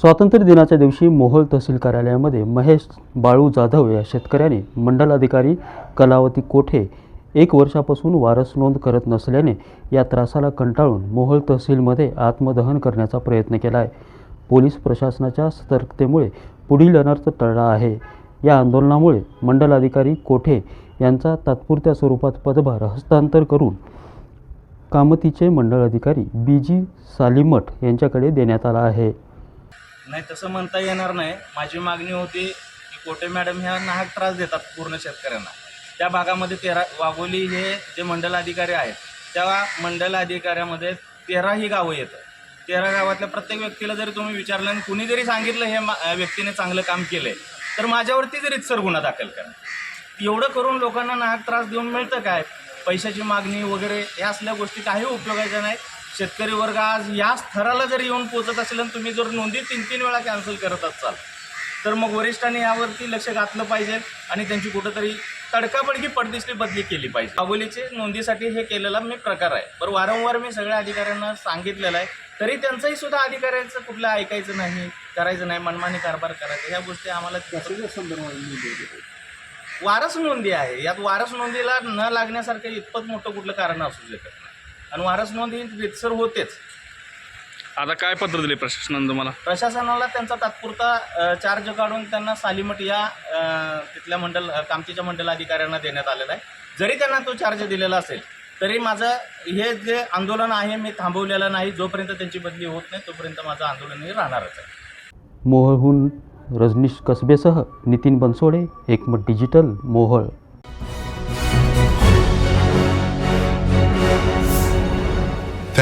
स्वातंत्र्य दिनाच्या दिवशी मोहोळ तहसील कार्यालयामध्ये महेश बाळू जाधव या शेतकऱ्याने मंडल अधिकारी कलावती कोठे एक वर्षापासून वारस नोंद करत नसल्याने या त्रासाला कंटाळून मोहोळ तहसीलमध्ये आत्मदहन करण्याचा प्रयत्न केला आहे पोलीस प्रशासनाच्या सतर्कतेमुळे पुढील अनर्थ टळला आहे. या आंदोलनामुळे मंडल अधिकारी कोठे यांचा तात्पुरत्या स्वरूपात पदभार हस्तांतर करून कामतीचे मंडळ अधिकारी बी जी सालिमठ यांच्याकडे देण्यात आला आहे. नाही तसं म्हणता येणार नाही. माझी मागणी होती की कोटे मॅडम ह्या नाहक त्रास देतात पूर्ण शेतकऱ्यांना. त्या भागामध्ये तेरा वाघोली हे जे मंडल अधिकारी आहेत त्या मंडल अधिकाऱ्यामध्ये तेरा ही गावं येतं. तेरा गावातल्या प्रत्येक व्यक्तीला जरी तुम्ही विचारलं आणि कुणी जरी सांगितलं हे मा- व्यक्तीने चांगलं काम केलंय तर माझ्यावरती जरी सर गुन्हा दाखल करा. एवढं करून लोकांना नाहक त्रास देऊन मिळतं काय? पैशाची मागणी वगैरे ह्या असल्या गोष्टी काही उपयोगाच्या नाहीत. शेतकरी वर्ग आज या स्तराला जर येऊन पोचत असेल आणि तुम्ही जर नोंदी तीन तीन वेळा कॅन्सल करत असाल तर मग वरिष्ठांनी यावरती लक्ष घातलं पाहिजे आणि त्यांची कुठंतरी तडकाफडकी पडदिसली बदली केली पाहिजे. बाबोलीचे नोंदीसाठी हे केलेला मी प्रकार आहे. बरं वारंवार मी सगळ्या अधिकाऱ्यांना सांगितलेलं आहे तरी त्यांचंही सुद्धा अधिकाऱ्यांचं कुठलं ऐकायचं नाही करायचं नाही मनमानी कारभार करायचा ह्या गोष्टी आम्हाला वारस नोंदी आहे. यात वारस नोंदीला न लागण्यासारखं इतपत मोठं कुठलं कारण असू शकत नाही. आणि वारस नोंद ही रितसर होतेच. आता काय पत्र दिले प्रशासनानं तुम्हाला? प्रशासनाला त्यांचा तात्पुरता चार्ज काढून त्यांना सालीमठ या तिथल्या मंडल कामतीच्या मंडल अधिकाऱ्यांना देण्यात आलेला आहे. जरी त्यांना तो चार्ज दिलेला असेल तरी माझं हे जे आंदोलन आहे मी थांबवलेलं नाही. जोपर्यंत त्यांची बदली होत नाही तोपर्यंत माझं आंदोलन हे राहणारच आहे. मोहोळहून रजनीश कसबेसह नितीन बनसोडे एकमत digital Mohol.